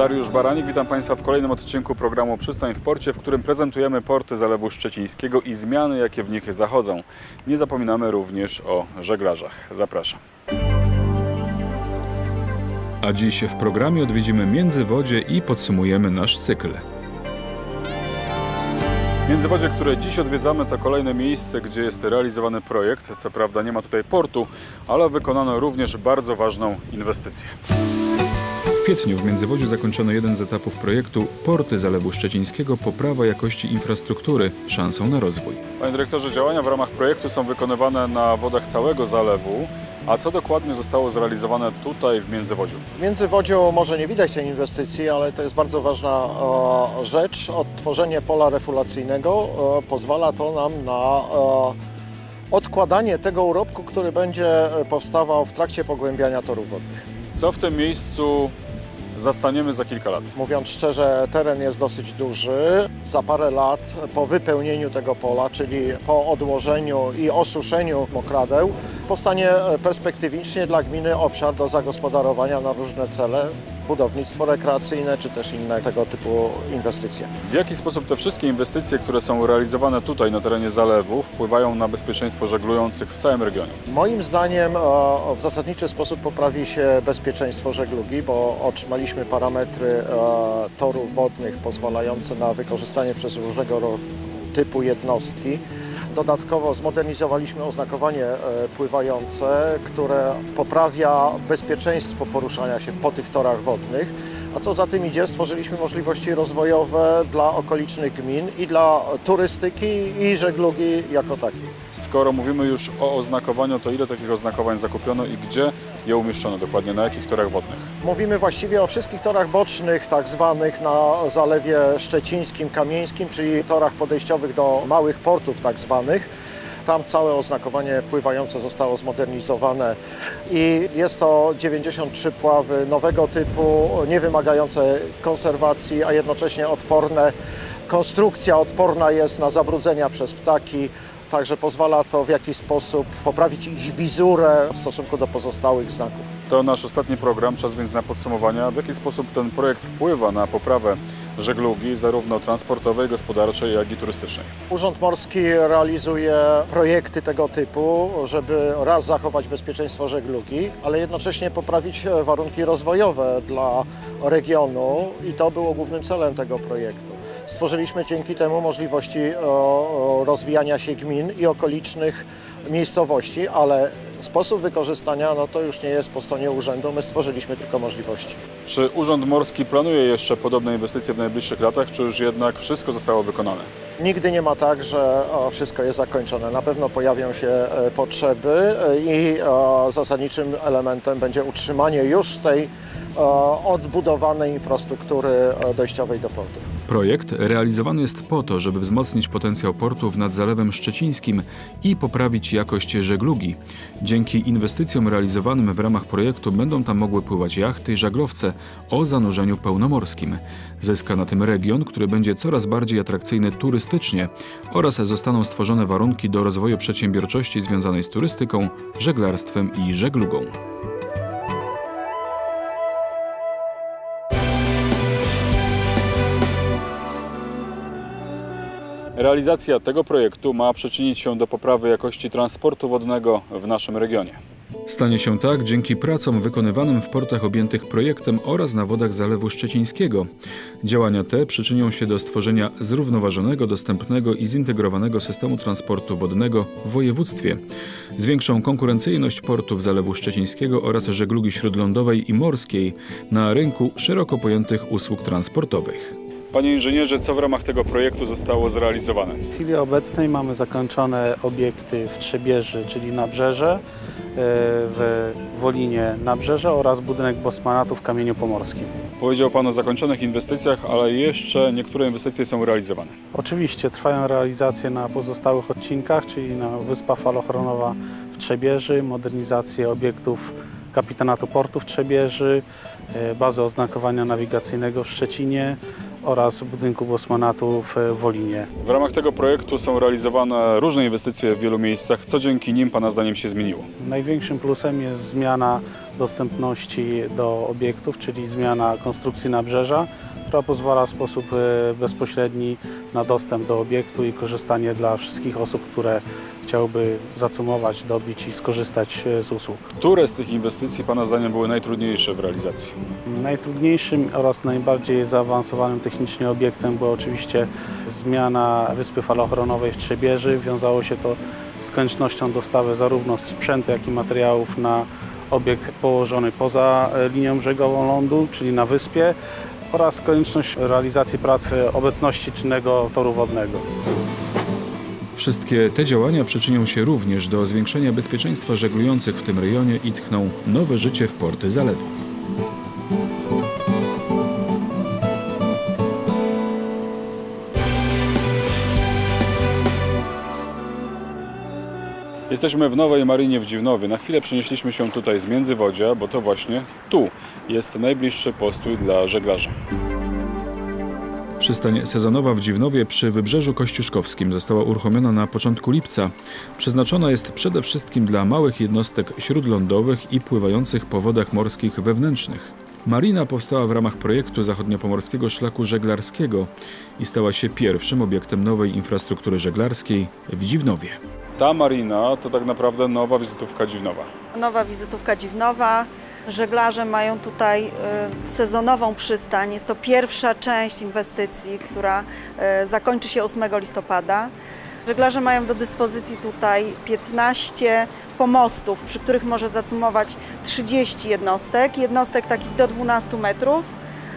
Łukasz Baranik, witam Państwa w kolejnym odcinku programu Przystań w Porcie, w którym prezentujemy porty Zalewu Szczecińskiego i zmiany, jakie w nich zachodzą. Nie zapominamy również o żeglarzach. Zapraszam. A dziś w programie odwiedzimy Międzywodzie i podsumujemy nasz cykl. Międzywodzie, które dziś odwiedzamy, to kolejne miejsce, gdzie jest realizowany projekt. Co prawda nie ma tutaj portu, ale wykonano również bardzo ważną inwestycję. W kwietniu w Międzywodziu zakończono jeden z etapów projektu Porty Zalewu Szczecińskiego Poprawa jakości infrastruktury szansą na rozwój. Panie dyrektorze, działania w ramach projektu są wykonywane na wodach całego zalewu. A co dokładnie zostało zrealizowane tutaj w Międzywodziu? W Międzywodziu może nie widać tej inwestycji, ale to jest bardzo ważna e, rzecz. Odtworzenie pola refulacyjnego e, pozwala to nam na e, odkładanie tego urobku, który będzie powstawał w trakcie pogłębiania torów wodnych. Co w tym miejscu zastaniemy za kilka lat? Mówiąc szczerze, teren jest dosyć duży. Za parę lat po wypełnieniu tego pola, czyli po odłożeniu i osuszeniu mokradeł, powstanie e, perspektywicznie dla gminy obszar do zagospodarowania na różne cele, budownictwo rekreacyjne czy też inne tego typu inwestycje. W jaki sposób te wszystkie inwestycje, które są realizowane tutaj na terenie zalewu, wpływają na bezpieczeństwo żeglujących w całym regionie? Moim zdaniem e, w zasadniczy sposób poprawi się bezpieczeństwo żeglugi, bo otrzymaliśmy parametry e, torów wodnych pozwalające na wykorzystanie przez różnego typu jednostki. Dodatkowo zmodernizowaliśmy oznakowanie e, pływające, które poprawia bezpieczeństwo poruszania się po tych torach wodnych. A co za tym idzie, stworzyliśmy możliwości rozwojowe dla okolicznych gmin i dla turystyki i żeglugi jako takiej. Skoro mówimy już o oznakowaniu, to ile takich oznakowań zakupiono i gdzie je umieszczono dokładnie, na jakich torach wodnych? Mówimy właściwie o wszystkich torach bocznych, tak zwanych na Zalewie Szczecińskim, Kamieńskim, czyli torach podejściowych do małych portów tak zwanych. Tam całe oznakowanie pływające zostało zmodernizowane i jest to 93 pławy nowego typu, nie wymagające konserwacji, a jednocześnie odporne. Konstrukcja odporna jest na zabrudzenia przez ptaki, także pozwala to w jakiś sposób poprawić ich wizurę w stosunku do pozostałych znaków. To nasz ostatni program, czas więc na podsumowania. W jaki sposób ten projekt wpływa na poprawę żeglugi, zarówno transportowej, gospodarczej, jak i turystycznej? Urząd Morski realizuje projekty tego typu, żeby raz zachować bezpieczeństwo żeglugi, ale jednocześnie poprawić warunki rozwojowe dla regionu i to było głównym celem tego projektu. Stworzyliśmy dzięki temu możliwości e, e, rozwijania się gmin i okolicznych miejscowości, ale sposób wykorzystania no to już nie jest po stronie urzędu, my stworzyliśmy tylko możliwości. Czy Urząd Morski planuje jeszcze podobne inwestycje w najbliższych latach, czy już jednak wszystko zostało wykonane? Nigdy nie ma tak, że e, wszystko jest zakończone. Na pewno pojawią się potrzeby i zasadniczym elementem będzie utrzymanie już tej odbudowanej infrastruktury dojściowej do portu. Projekt realizowany jest po to, żeby wzmocnić potencjał portów nad Zalewem Szczecińskim i poprawić jakość żeglugi. Dzięki inwestycjom realizowanym w ramach projektu będą tam mogły pływać jachty i żaglowce o zanurzeniu pełnomorskim. Zyska na tym region, który będzie coraz bardziej atrakcyjny turystycznie oraz zostaną stworzone warunki do rozwoju przedsiębiorczości związanej z turystyką, żeglarstwem i żeglugą. Realizacja tego projektu ma przyczynić się do poprawy jakości transportu wodnego w naszym regionie. Stanie się tak dzięki pracom wykonywanym w portach objętych projektem oraz na wodach Zalewu Szczecińskiego. Działania te przyczynią się do stworzenia zrównoważonego, dostępnego i zintegrowanego systemu transportu wodnego w województwie. Zwiększą konkurencyjność portów Zalewu Szczecińskiego oraz żeglugi śródlądowej i morskiej na rynku szeroko pojętych usług transportowych. Panie inżynierze, co w ramach tego projektu zostało zrealizowane? W chwili obecnej mamy zakończone obiekty w Trzebieży, czyli Nabrzeże, e, w Wolinie Nabrzeże oraz budynek Bosmanatu w Kamieniu Pomorskim. Powiedział Pan o zakończonych inwestycjach, ale jeszcze niektóre inwestycje są realizowane. Oczywiście trwają realizacje na pozostałych odcinkach, czyli na Wyspa Falochronowa w Trzebieży, modernizację obiektów Kapitanatu Portu w Trzebieży, e, bazę oznakowania nawigacyjnego w Szczecinie oraz budynku Bosmanatu w Wolinie. W ramach tego projektu są realizowane różne inwestycje w wielu miejscach. Co dzięki nim Pana zdaniem się zmieniło? Największym plusem jest zmiana dostępności do obiektów, czyli zmiana konstrukcji nabrzeża, która pozwala w sposób e, bezpośredni na dostęp do obiektu i korzystanie dla wszystkich osób, które chciałyby zacumować, dobić i skorzystać e, z usług. Które z tych inwestycji Pana zdaniem były najtrudniejsze w realizacji? Najtrudniejszym oraz najbardziej zaawansowanym technicznie obiektem była oczywiście zmiana wyspy falochronowej w Trzebieży. Wiązało się to z koniecznością dostawy zarówno sprzętu, jak i materiałów na obiekt położony poza e, linią brzegową lądu, czyli na wyspie oraz konieczność realizacji pracy obecności czynnego toru wodnego. Wszystkie te działania przyczynią się również do zwiększenia bezpieczeństwa żeglujących w tym rejonie i tchną nowe życie w porty zalewu. Jesteśmy w Nowej Marynie w Dziwnowie. Na chwilę przenieśliśmy się tutaj z Międzywodzia, bo to właśnie tu jest najbliższy postój dla żeglarzy. Przystań sezonowa w Dziwnowie przy Wybrzeżu Kościuszkowskim została uruchomiona na początku lipca. Przeznaczona jest przede wszystkim dla małych jednostek śródlądowych i pływających po wodach morskich wewnętrznych. Marina powstała w ramach projektu zachodniopomorskiego szlaku żeglarskiego i stała się pierwszym obiektem nowej infrastruktury żeglarskiej w Dziwnowie. Ta marina to tak naprawdę nowa wizytówka Dziwnowa. Nowa wizytówka Dziwnowa. Żeglarze mają tutaj y, sezonową przystań. Jest to pierwsza część inwestycji, która y, zakończy się 8 listopada. Żeglarze mają do dyspozycji tutaj 15 pomostów, przy których może zacumować 30 jednostek. Jednostek takich do 12 metrów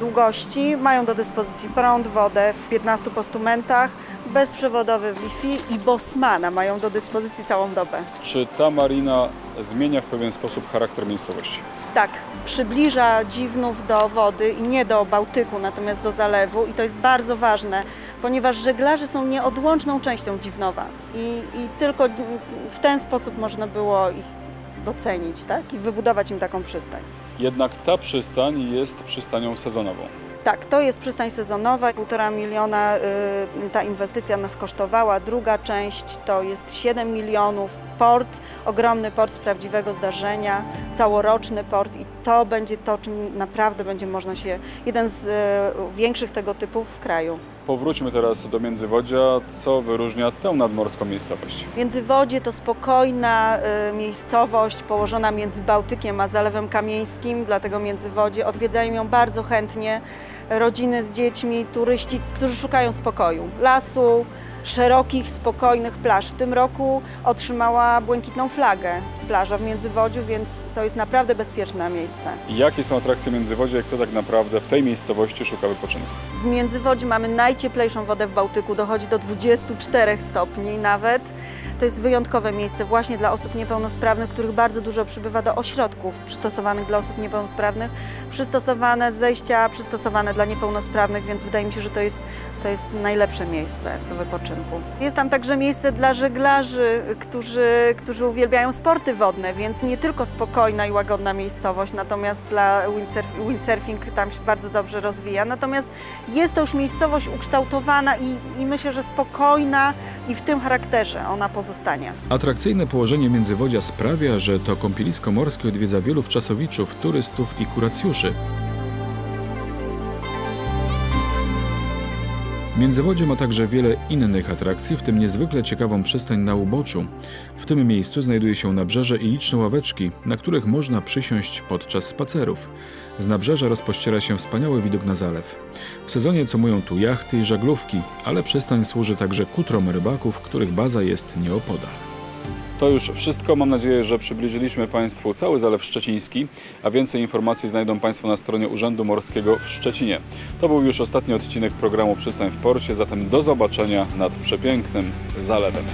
długości. Mają do dyspozycji prąd, wodę w 15 postumentach, bezprzewodowy Wi-Fi i Bosmana mają do dyspozycji całą dobę. Czy ta marina zmienia w pewien sposób charakter miejscowości? Tak, przybliża dziwnów do wody i nie do Bałtyku, natomiast do zalewu i to jest bardzo ważne, ponieważ żeglarze są nieodłączną częścią dziwnowa i, i tylko w ten sposób można było ich docenić tak? i wybudować im taką przystań. Jednak ta przystań jest przystanią sezonową. Tak, to jest przystań sezonowa, półtora miliona y, ta inwestycja nas kosztowała. Druga część to jest 7 milionów, port, ogromny port z prawdziwego zdarzenia, całoroczny port i to będzie to, czym naprawdę będzie można się, jeden z y, większych tego typu w kraju. Powróćmy teraz do Międzywodzia. Co wyróżnia tę nadmorską miejscowość? Międzywodzie to spokojna y, miejscowość położona między Bałtykiem a Zalewem Kamieńskim, dlatego Międzywodzie odwiedzają ją bardzo chętnie rodziny z dziećmi, turyści, którzy szukają spokoju, lasu, szerokich, spokojnych plaż. W tym roku otrzymała błękitną flagę plaża w Międzywodziu, więc to jest naprawdę bezpieczne miejsce. Jakie są atrakcje Międzywodzia i kto tak naprawdę w tej miejscowości szuka wypoczynku? W Międzywodziu mamy najcieplejszą wodę w Bałtyku, dochodzi do 24 stopni nawet. To jest wyjątkowe miejsce właśnie dla osób niepełnosprawnych, których bardzo dużo przybywa do ośrodków przystosowanych dla osób niepełnosprawnych, przystosowane zejścia, przystosowane dla niepełnosprawnych, więc wydaje mi się, że to jest, to jest najlepsze miejsce do wypoczynku. Jest tam także miejsce dla żeglarzy, którzy, którzy uwielbiają sporty wodne, więc nie tylko spokojna i łagodna miejscowość, natomiast dla windsurf, windsurfing tam się bardzo dobrze rozwija. Natomiast jest to już miejscowość ukształtowana i, i myślę, że spokojna i w tym charakterze ona pozostanie. Atrakcyjne położenie Międzywodzia sprawia, że to kąpielisko morskie odwiedza wielu wczasowiczów, turystów i kuracjuszy. Międzywodzie ma także wiele innych atrakcji, w tym niezwykle ciekawą przystań na uboczu. W tym miejscu znajduje się nabrzeże i liczne ławeczki, na których można przysiąść podczas spacerów. Z nabrzeża rozpościera się wspaniały widok na zalew. W sezonie comują tu jachty i żaglówki, ale przystań służy także kutrom rybaków, których baza jest nieopodal. To już wszystko. Mam nadzieję, że przybliżyliśmy Państwu cały Zalew Szczeciński, a więcej informacji znajdą Państwo na stronie Urzędu Morskiego w Szczecinie. To był już ostatni odcinek programu Przystań w Porcie, zatem do zobaczenia nad przepięknym zalewem.